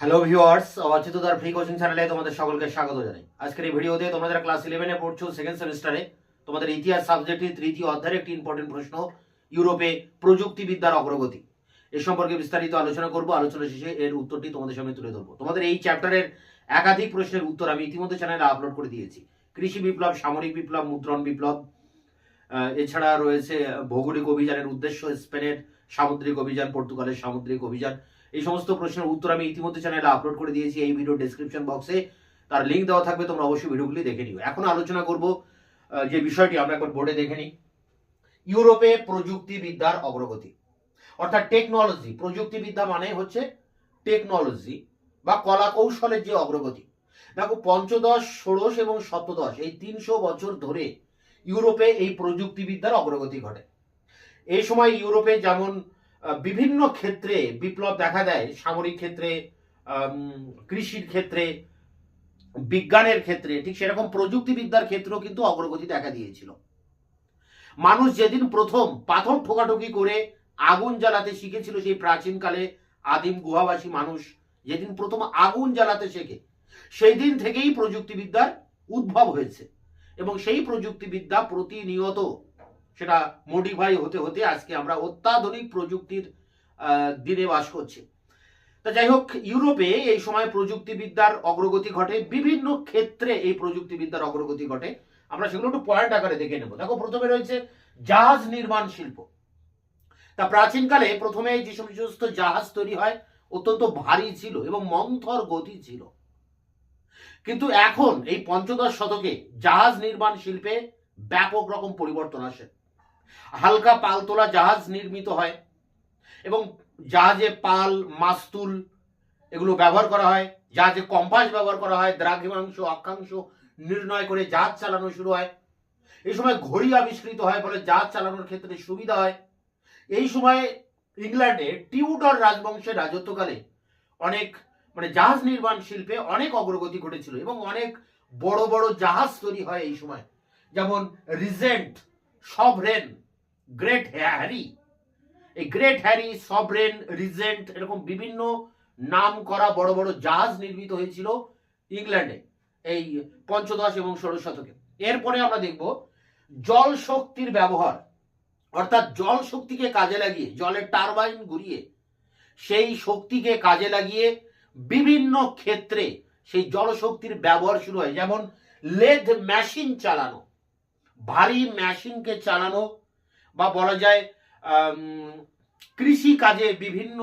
Hello viewers অচিতদার free coaching চ্যানেলে তোমাদের সকলকে স্বাগত জানাই। আজকের এই ভিডিওতে তোমরা যারা ক্লাস ইলেভেনে পড়ছো সেকেন্ড সেমিস্টারে তোমাদের ইতিহাস সাবজেক্টের তৃতীয় অধ্যায়ের একটি ইম্পর্টেন্ট প্রশ্ন, ইউরোপে প্রযুক্তিবিদ্যার অগ্রগতি। এ সম্পর্কে বিস্তারিত আলোচনা করব। আলোচনা শেষে এর উত্তরটি তোমাদের সামনে তুলে ধরবো। তোমাদের এই চ্যাপ্টারের একাধিক প্রশ্নের উত্তর আমি ইতিমধ্যে চ্যানেলে আপলোড করে দিয়েছি। কৃষি বিপ্লব, সামরিক বিপ্লব, মুদ্রণ বিপ্লব এছাড়া রয়েছে ভৌগোলিক অভিযানের উদ্দেশ্য, স্পেনের সামুদ্রিক অভিযান, পর্তুগালের সামুদ্রিক অভিযান এই সমস্ত প্রশ্নের উত্তর আমি ইতিমধ্যে চ্যানেলে আপলোড করে দিয়েছি, এই ভিডিও ডেসক্রিপশন বক্সে তার লিঙ্ক দেওয়া থাকবে, তোমরা অবশ্যই ভিডিওগুলি দেখে নিও। এখন আলোচনা করব যে বিষয়টি আমরা একবার বোর্ডে দেখে নিই। ইউরোপে প্রযুক্তিবিদ্যার অগ্রগতি। অর্থাৎ টেকনোলজি প্রযুক্তিবিদ্যা মানে হচ্ছে টেকনোলজি বা কলা কৌশলের যে অগ্রগতি। দেখো, পঞ্চদশ, ষোড়শ এবং সপ্তদশ, এই তিনশো বছর ধরে ইউরোপে এই প্রযুক্তিবিদ্যার অগ্রগতি ঘটে। এই সময় ইউরোপে যেমন বিভিন্ন ক্ষেত্রে বিপ্লব দেখা দেয়। সামরিক ক্ষেত্রে কৃষির ক্ষেত্রে, বিজ্ঞানের ক্ষেত্রে, ঠিক সেরকম প্রযুক্তিবিদ্যার ক্ষেত্রেও কিন্তু অগ্রগতি দেখা দিয়েছিল। মানুষ যেদিন প্রথম পাথর ঠোকাঠুকি করে আগুন জ্বালাতে শিখেছিল, সেই প্রাচীনকালে আদিম গুহাবাসী মানুষ যেদিন প্রথম আগুন জ্বালাতে শেখে, সেই দিন থেকেই প্রযুক্তিবিদ্যার উদ্ভব হয়েছে। এবং সেই প্রযুক্তিবিদ্যা প্রতিনিয়ত সেটা মডিফাই হতে হতে আজকে আমরা অত্যাধুনিক প্রযুক্তির দিনে বাস করছি। তা যাই হোক, ইউরোপে এই সময় প্রযুক্তিবিদ্যার অগ্রগতি ঘটে, বিভিন্ন ক্ষেত্রে এই প্রযুক্তিবিদ্যার অগ্রগতি ঘটে। আমরা সেগুলো একটু পয়েন্ট আকারে দেখে নেব। দেখো, প্রথমে রয়েছে জাহাজ নির্মাণ শিল্প। তা প্রাচীনকালে প্রথমে যে সমস্ত জাহাজ তৈরি হয়, অত্যন্ত ভারী ছিল এবং মন্থর গতি ছিল। কিন্তু এখন এই পঞ্চদশ শতকে জাহাজ নির্মাণ শিল্পে ব্যাপক রকম পরিবর্তন আসে। হালকা পালতোলা জাহাজ নির্মিত হয় এবং জাহাজে পাল, মাস্তুল এগুলো ব্যবহার করা হয়। জাহাজে কম্পাস ব্যবহার করা হয়, দ্রাঘিমাংশ, অক্ষাংশ নির্ণয় করে জাহাজ চালানো শুরু হয়। এই সময় ঘড়ি আবিষ্কৃত হয় ফলে জাহাজ চালানোর ক্ষেত্রে সুবিধা হয়। এই সময়ে ইংল্যান্ডে টিউডর রাজবংশের রাজত্বকালে অনেক মানে জাহাজ নির্মাণ শিল্পে অনেক অগ্রগতি ঘটেছিল এবং অনেক বড় বড় জাহাজ তৈরি হয় এই সময়। যেমন রিজেন্ট সভরেন গ্রেট হ্যারি এই গ্রেট হ্যারি সভরেন রিজেন্ট এরকম বিভিন্ন নাম করা বড় বড় জাহাজ নির্মিত হয়েছিল ইংল্যান্ডে এই পঞ্চদশ এবং ষোড়শ শতকে। এরপরে আমরা দেখব জল শক্তির ব্যবহার অর্থাৎ জল শক্তিকে কাজে লাগিয়ে জলের টারবাইন ঘুরিয়ে সেই শক্তিকে কাজে লাগিয়ে বিভিন্ন ক্ষেত্রে সেই জলশক্তির ব্যবহার শুরু হয়। যেমন লেদ মেশিন চালানো ভারী মেশিনকে চালানো বা বলা যায় কৃষি কাজে বিভিন্ন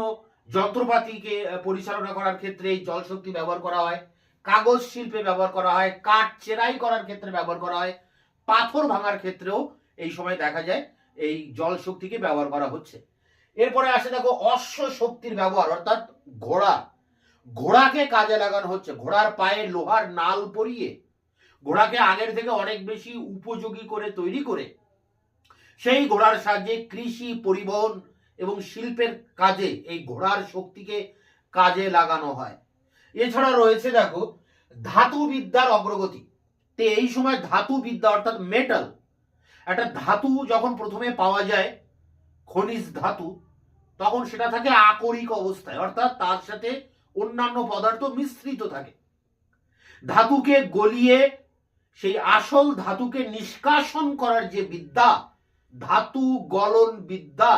যন্ত্রপাতিকে পরিচালনা করার ক্ষেত্রে এই জলশক্তি ব্যবহার করা হয়, কাগজ শিল্পে ব্যবহার করা হয়, কাঠ চেরাই করার ক্ষেত্রে ব্যবহার করা হয়, পাথর ভাঙার ক্ষেত্রেও এই সময় দেখা যায় এই জল শক্তিকে ব্যবহার করা হচ্ছে। এরপরে আসে দেখো অশ্ব শক্তির ব্যবহার, অর্থাৎ ঘোড়া। ঘোড়াকে কাজে লাগানো হচ্ছে, ঘোড়ার পায়ে লোহার নাল পরিয়ে ঘোড়াকে আগের থেকে অনেক বেশি উপযোগী করে তৈরি করে, সেই ঘোড়ার সাহায্যে কৃষি, পরিবহন এবং শিল্পের কাজে এই ঘোড়ার শক্তিকে কাজে লাগানো হয়। এছাড়া রয়েছে দেখো ধাতু বিদ্যার অগ্রগতি। তো এই সময় ধাতু বিদ্যা অর্থাৎ মেটাল একটা ধাতু যখন প্রথমে পাওয়া যায়, খনিজ ধাতু, তখন সেটা থাকে আকরিক অবস্থায়, অর্থাৎ তার সাথে অন্যান্য পদার্থ মিশ্রিত থাকে। ধাতুকে গলিয়ে সেই আসল ধাতুকে নিষ্কাশন করার যে বিদ্যা, ধাতু গলন বিদ্যা,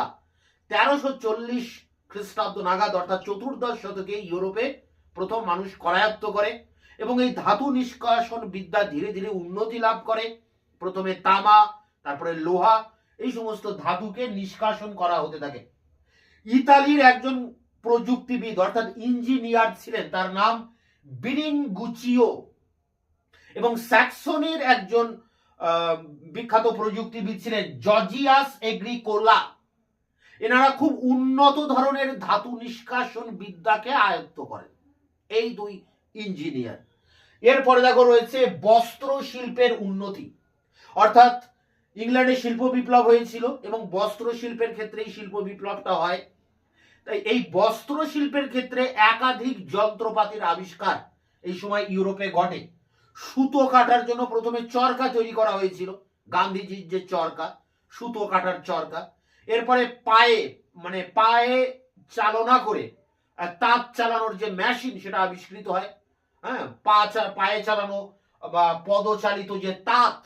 তেরোশো চল্লিশ খ্রিস্টাব্দ নাগাদ, অর্থাৎ চতুর্দশ শতকে ইউরোপে প্রথম মানুষ করায়ত্ত করে এবং এই ধাতু নিষ্কাশন বিদ্যা ধীরে ধীরে উন্নতি লাভ করে। প্রথমে তামা, তারপরে লোহা, এই সমস্ত ধাতুকে নিষ্কাশন করা হতে থাকে। ইতালির একজন প্রযুক্তিবিদ, অর্থাৎ ইঞ্জিনিয়ার ছিলেন, তার নাম বিরিং গুচিও এবং স্যাক্সনের একজন বিখ্যাত প্রযুক্তিবিদ ছিলেন জর্জিয়াস এগ্রিকোলা। এনারা খুব উন্নত ধরনের ধাতু নিষ্কাশন বিদ্যাকে আয়ত্ত করেন। এই দুই ইঞ্জিনিয়ার। এরপরে দেখো রয়েছে বস্ত্র শিল্পের উন্নতি। অর্থাৎ ইংল্যান্ডে শিল্প বিপ্লব হয়েছিল এবং বস্ত্র শিল্পের ক্ষেত্রে এই শিল্প বিপ্লবটা হয়। তাই এই বস্ত্র শিল্পের ক্ষেত্রে একাধিক যন্ত্রপাতির আবিষ্কার এই সময় ইউরোপে ঘটে। সুতো কাটার জন্য প্রথমে চরকা তৈরি করা হয়েছিল। গান্ধীজির যে চরকা, সুতো কাটার চরকা। এরপরে পায়ে মানে পায়ে চালনা করে তাঁত চালানোর যে মেশিন সেটা আবিষ্কৃত হয়। হ্যাঁ পা পায়ে চালানো বা পদচালিত যে তাঁত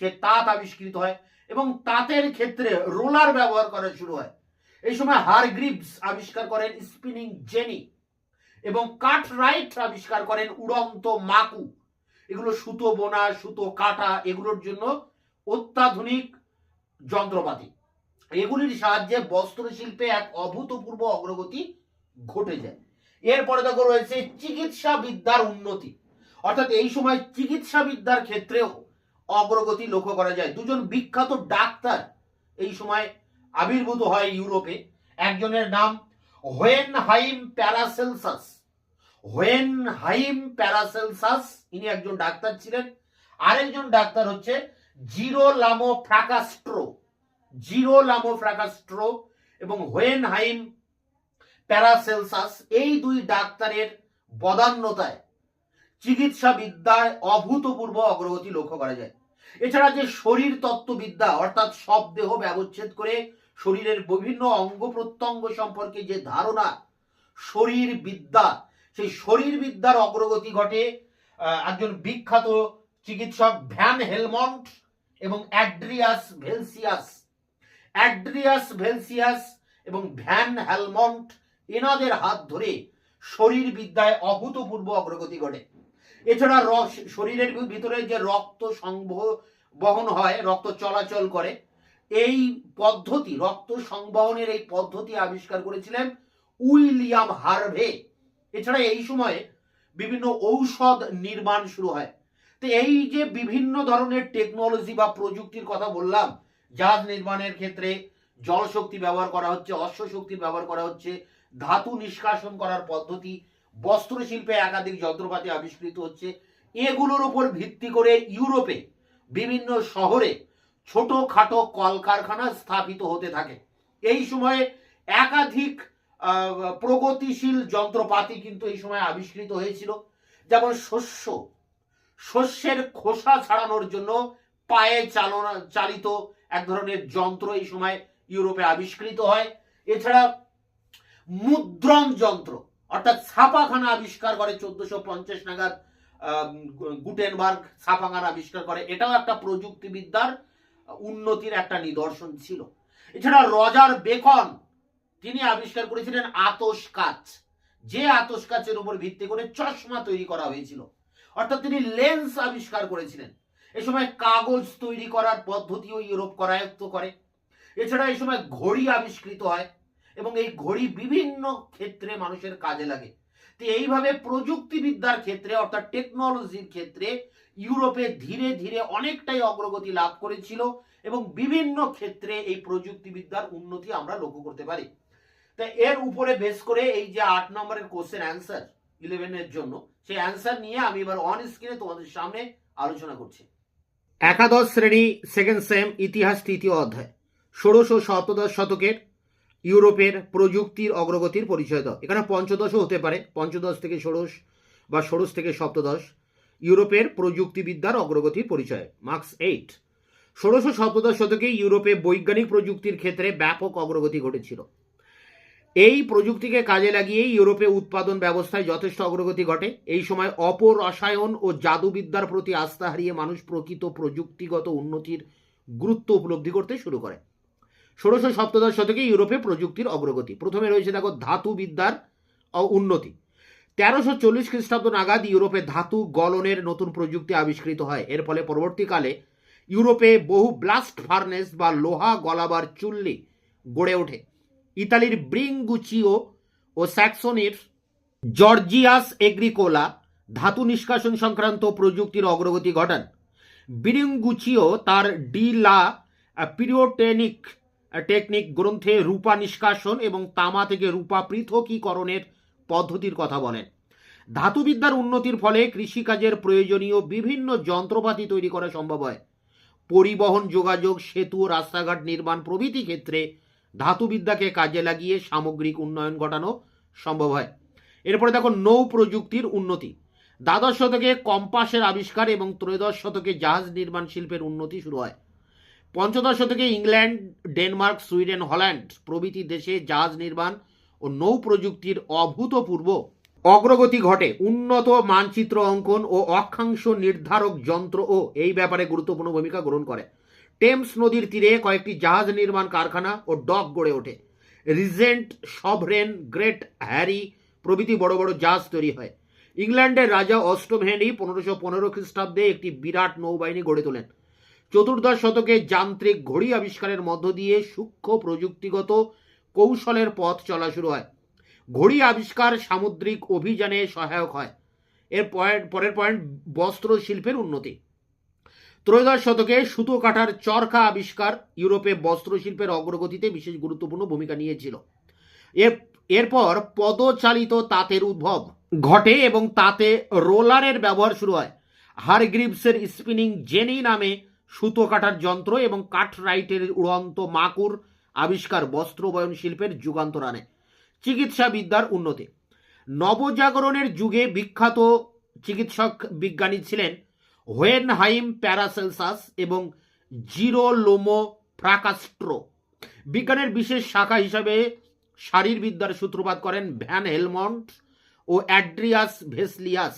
সে তাঁত আবিষ্কৃত হয় এবং তাঁতের ক্ষেত্রে রোলার ব্যবহার করা শুরু হয়। এই সময় হারগ্রিভস আবিষ্কার করেন স্পিনিং জেনি এবং কাঠ রাইট আবিষ্কার করেন উড়ন্ত মাকু। এগুলো সুতো বোনা, সুতো কাটা, এগুলোর জন্য অত্যাধুনিক যন্ত্রপাতি। এগুলির সাহায্যে বস্ত্র শিল্পে এক অভূতপূর্ব অগ্রগতি ঘটে যায়। এরপরে দেখো রয়েছে চিকিৎসা বিদ্যার উন্নতি। অর্থাৎ এই সময় চিকিৎসা বিদ্যার ক্ষেত্রেও অগ্রগতি লক্ষ্য করা যায়। দুজন বিখ্যাত ডাক্তার এই সময় আবির্ভূত হয় ইউরোপে। একজনের নাম হোয়েন হাইম প্যারাসেলসাস। হোয়েন হাইম প্যারাসেলসাস ইনি একজন ডাক্তার ছিলেন, আরেকজন ডাক্তার হচ্ছে জিরো লামো ফ্রাকাস্ট্রো জিরো লামো ফ্রাকাস্ট্রো এবং হোয়েন হাইম প্যারাসেলসাস এই দুই ডাক্তারের বদান্যতায় চিকিৎসা বিদ্যায় অভূতপূর্ব অগ্রগতি লক্ষ্য করা যায়। এছাড়া যে শরীর তত্ত্ববিদ্যা অর্থাৎ সব দেহ ব্যবচ্ছেদ করে শরীরের বিভিন্ন অঙ্গ প্রত্যঙ্গ সম্পর্কে যে ধারণা শরীর বিদ্যা সেই শরীর বিদ্যার অগ্রগতি ঘটে একজন বিখ্যাত চিকিৎসক ভ্যান হেলমন্ট এবং অ্যাড্রিয়াস ভেলসিয়াস। অ্যাড্রিয়াস ভেলসিয়াস এবং ভ্যান হেলমন্ট এনাদের হাত ধরে শরীর বিদ্যায় অভূতপূর্ব অগ্রগতি ঘটে। এছাড়া রস শরীরের ভিতরে যে রক্ত সংবহ, বহন হয়, রক্ত চলাচল করে, এই পদ্ধতি, রক্ত সংবহনের এই পদ্ধতি আবিষ্কার করেছিলেন উইলিয়াম হার্ভে। এছাড়া এই সময়ে বিভিন্ন ঔষধ নির্মাণ শুরু হয়। তো এই যে বিভিন্ন ধরনের টেকনোলজি বা প্রযুক্তির কথা বললাম, জাহাজ নির্মাণের ক্ষেত্রে জলশক্তি ব্যবহার করা হচ্ছে, অশ্ব শক্তির ব্যবহার করা হচ্ছে, ধাতু নিষ্কাশন করার পদ্ধতি বস্ত্র শিল্পে একাধিক যন্ত্রপাতি আবিষ্কৃত হচ্ছে। এগুলোর উপর ভিত্তি করে ইউরোপে বিভিন্ন শহরে ছোটখাটো কলকারখানা স্থাপিত হতে থাকে। এই সময়ে একাধিক প্রগতিশীল যন্ত্রপাতি কিন্তু এই সময় আবিষ্কৃত হয়েছিল। যেমন শস্য। শস্যের খোসা ছাড়ানোর জন্য পায়ে চালনা, চালিত এক ধরনের যন্ত্র এই সময় ইউরোপে আবিষ্কৃত হয়। এছাড়া মুদ্রণ যন্ত্র, অর্থাৎ ছাপাখানা আবিষ্কার করে চোদ্দশো পঞ্চাশ নাগাদ গুটেনবার্গ ছাপাখানা আবিষ্কার করে। এটাও একটা প্রযুক্তিবিদ্যার উন্নতির একটা নিদর্শন ছিল। এছাড়া রজার বেকন তিনি আবিষ্কার করেছিলেন আতস কাচ। যে আতস কাচের উপর ভিত্তি করে চশমা তৈরি করা হয়েছিল। অর্থাৎ তিনি লেন্স আবিষ্কার করেছিলেন। এ সময় কাগজ তৈরি করার পদ্ধতিও ইউরোপ করায়ত্ত করে। এছাড়া এই সময় ঘড়ি আবিষ্কৃত হয় এবং এই ঘড়ি বিভিন্ন ক্ষেত্রে মানুষের কাজে লাগে। তো এইভাবে প্রযুক্তিবিদ্যার ক্ষেত্রে অর্থাৎ টেকনোলজির ক্ষেত্রে ইউরোপে ধীরে ধীরে অনেকটাই অগ্রগতি লাভ করেছিল এবং বিভিন্ন ক্ষেত্রে এই প্রযুক্তিবিদ্যার উন্নতি আমরা লক্ষ্য করতে পারি। তা এর উপরে বেস করে এই যে আট নম্বরের কোশ্চেন অ্যান্সার ইলেভেনের জন্য, সেই অ্যান্সার নিয়ে আমি এবার অন স্ক্রিনে তোমাদের সামনে আলোচনা করছি। একাদশ শ্রেণি সেকেন্ড সেম ইতিহাস, তৃতীয় অধ্যায়। ষোড়শ সপ্তদশ শতকের ইউরোপের প্রযুক্তির অগ্রগতির পরিচয় দাও। এখানে পঞ্চদশও হতে পারে, পঞ্চদশ থেকে ষোড়শ বা ষোড়শ থেকে সপ্তদশ, ইউরোপের প্রযুক্তিবিদ্যার অগ্রগতির পরিচয়, মার্কস এইট। ষোড়শ সপ্তদশ শতকে ইউরোপে বৈজ্ঞানিক প্রযুক্তির ক্ষেত্রে ব্যাপক অগ্রগতি ঘটেছিল। এই প্রযুক্তিকে কাজে লাগিয়ে ইউরোপে উৎপাদন ব্যবস্থায় যথেষ্ট অগ্রগতি ঘটে। এই সময় অপরসায়ন ও জাদুবিদ্যার প্রতি আস্থা হারিয়ে মানুষ প্রকৃত প্রযুক্তিগত উন্নতির গুরুত্ব উপলব্ধি করতে শুরু করে। ষোড়শ সপ্তদশ শতকে ইউরোপে প্রযুক্তির অগ্রগতি। প্রথমে রয়েছে দেখো ধাতু বিদ্যার অ- উন্নতি। তেরোশো চল্লিশ খ্রিস্টাব্দ নাগাদ ইউরোপে ধাতু গলনের নতুন প্রযুক্তি আবিষ্কৃত হয়। এর ফলে পরবর্তীকালে ইউরোপে বহু ব্লাস্ট ফার্নেস বা লোহা গলাবার চুল্লি গড়ে ওঠে। ইতালির ব্রিঙ্গুচিও ও স্যাক্সনির জর্জিয়াস এগ্রিকোলা ধাতু নিষ্কাশন সংক্রান্ত প্রযুক্তির অগ্রগতি ঘটান। বিরিঙ্গুচিও তার ডি লা পিরিওটেনিক টেকনিক গ্রন্থে রূপা নিষ্কাশন এবং তামা থেকে রূপা পৃথকীকরণের পদ্ধতির কথা বলেন। ধাতুবিদ্যার উন্নতির ফলে কৃষিকাজের প্রয়োজনীয় বিভিন্ন যন্ত্রপাতি তৈরি করা সম্ভব হয়। পরিবহন, যোগাযোগ, সেতু, রাস্তাঘাট নির্মাণ প্রভৃতি ক্ষেত্রে ধাতুবিদ্যাকে কাজে লাগিয়ে সামগ্রিক উন্নয়ন ঘটানো সম্ভব হয়। এরপরে দেখো, নৌ প্রযুক্তির উন্নতি। দ্বাদশ শতকে কম্পাসের আবিষ্কার এবং ত্রয়োদশ শতকে জাহাজ নির্মাণ শিল্পের উন্নতি শুরু হয়। পঞ্চদশ শতকে ইংল্যান্ড, ডেনমার্ক, সুইডেন, হল্যান্ড প্রভৃতি দেশে জাহাজ নির্মাণ ও নৌ প্রযুক্তির অভূতপূর্ব অগ্রগতি ঘটে। উন্নত মানচিত্র অঙ্কন ও অক্ষাংশ নির্ধারক যন্ত্র ও এই ব্যাপারে গুরুত্বপূর্ণ ভূমিকা গ্রহণ করে। টেমস নদীর তীরে কয়েকটি জাহাজ নির্মাণ কারখানা ও ডক গড়ে ওঠে। রিজেন্ট সভরেন গ্রেট হ্যারি প্রভৃতি বড় বড় জাহাজ তৈরি হয়। ইংল্যান্ডের রাজা অষ্টম হেনরি পনেরোশো পনেরো খ্রিস্টাব্দে একটি বিরাট নৌবাহিনী গড়ে তোলেন। চতুর্দশ শতকে যান্ত্রিক ঘড়ি আবিষ্কারের মধ্য দিয়ে সূক্ষ্ম প্রযুক্তিগত কৌশলের পথ চলা শুরু হয়। ঘড়ি আবিষ্কার সামুদ্রিক অভিযানে সহায়ক হয়। এর পয়েন্ট পরের পয়েন্ট বস্ত্র শিল্পের উন্নতি। ত্রয়োদশ শতকে সুতো কাটার চরকা আবিষ্কার ইউরোপে বস্ত্র শিল্পের অগ্রগতিতে বিশেষ গুরুত্বপূর্ণ ভূমিকা নিয়েছিল। এর এরপর পদচালিত তাঁতের উদ্ভব ঘটে এবং তাতে রোলারের ব্যবহার শুরু হয়। হারগ্রিভসের স্পিনিং জেনি নামে সুতো কাটার যন্ত্র এবং কাঠ রাইটের উড়ন্ত মাকুর আবিষ্কার বস্ত্র বয়ন শিল্পের যুগান্তর আনে। চিকিৎসা বিদ্যার উন্নতি। নবজাগরণের যুগে বিখ্যাত চিকিৎসক বিজ্ঞানী ছিলেন হোয়েনহাইম প্যারাসেলসাস এবং জিরোলোমো ফ্রাকাস্ট্রো বিজ্ঞানের বিশেষ শাখা হিসাবে শারীরবিদ্যার সূত্রপাত করেন ভ্যান হেলমন্ট ও অ্যাড্রিয়াস ভেসলিয়াস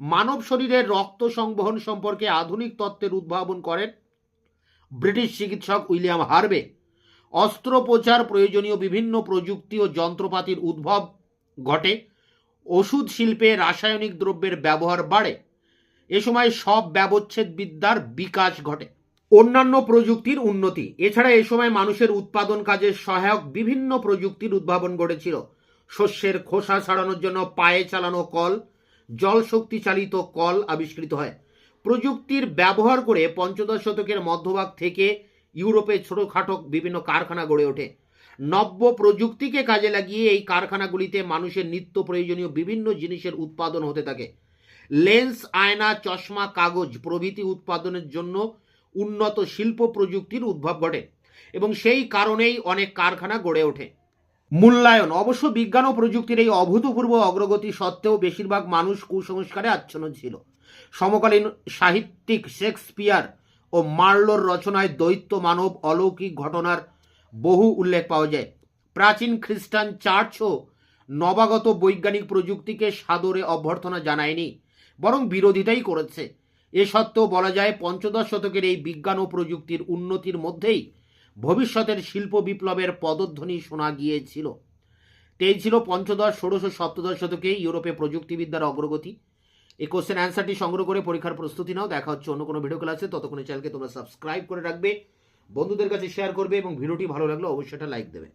মানব শরীরের রক্ত সংবহন সম্পর্কে আধুনিক তত্ত্বের উদ্ভাবন করেন ব্রিটিশ চিকিৎসক উইলিয়াম হার্বে অস্ত্রোপচার প্রয়োজনীয় বিভিন্ন প্রযুক্তি ও যন্ত্রপাতির উদ্ভব ঘটে। ওষুধ শিল্পে রাসায়নিক দ্রব্যের ব্যবহার বাড়ে। এ সময় সব ব্যবচ্ছেদ বিদ্যার বিকাশ ঘটে। অন্যান্য প্রযুক্তির উন্নতি। এছাড়া এ সময় মানুষের উৎপাদন কাজে সহায়ক বিভিন্ন প্রযুক্তির উদ্ভাবন ঘটেছিল। শস্যের খোসা ছাড়ানোর জন্য পায়ে চালানো কল, জল শক্তি চালিত কল আবিষ্কৃত হয়। প্রযুক্তির ব্যবহার করে পঞ্চদশ শতকের মধ্যভাগ থেকে ইউরোপে ছোটখাটো বিভিন্ন কারখানা গড়ে ওঠে। নব্য প্রযুক্তিকে কাজে লাগিয়ে এই কারখানাগুলিতে মানুষের নিত্য প্রয়োজনীয় বিভিন্ন জিনিসের উৎপাদন হতে থাকে। লেন্স, আয়না, চশমা, কাগজ প্রভৃতি উৎপাদনের জন্য উন্নত শিল্প প্রযুক্তির উদ্ভব ঘটে এবং সেই কারণেই অনেক কারখানা গড়ে ওঠে। মূল্যায়ন, অবশ্য বিজ্ঞান ও প্রযুক্তির এই অভূতপূর্ব অগ্রগতি সত্ত্বেও বেশিরভাগ মানুষ কুসংস্কারে আচ্ছন্ন ছিল। সমকালীন সাহিত্যিক শেক্সপিয়ার ও মার্লোর রচনায় দৈত্য মানব অলৌকিক ঘটনার বহু উল্লেখ পাওয়া যায়। প্রাচীন খ্রিস্টান চার্চও নবাগত বৈজ্ঞানিক প্রযুক্তিকে সাদরে অভ্যর্থনা জানায়নি বরং বিরোধিতাই করেছে। এ সত্ত্বেও বলা যায়, পঞ্চদশ শতকের এই বিজ্ঞান ও প্রযুক্তির উন্নতির মধ্যেই ভবিষ্যতের শিল্প বিপ্লবের পদধ্বনি শোনা গিয়েছিল। তেই ছিল পঞ্চদশ, ষোড়শ সপ্তদশ শতকে ইউরোপে প্রযুক্তিবিদ্যার অগ্রগতি। এই কোশ্চেন অ্যান্সারটি সংগ্রহ করে পরীক্ষার প্রস্তুতি নাও। দেখা হচ্ছে অন্য কোনো ভিডিও ক্লাসে ততক্ষণে চ্যানেলকে তোমরা সাবস্ক্রাইব করে রাখবে। বন্ধুদের কাছে শেয়ার করবে এবং ভিডিওটি ভালো লাগলে অবশ্যই একটা লাইক দেবে।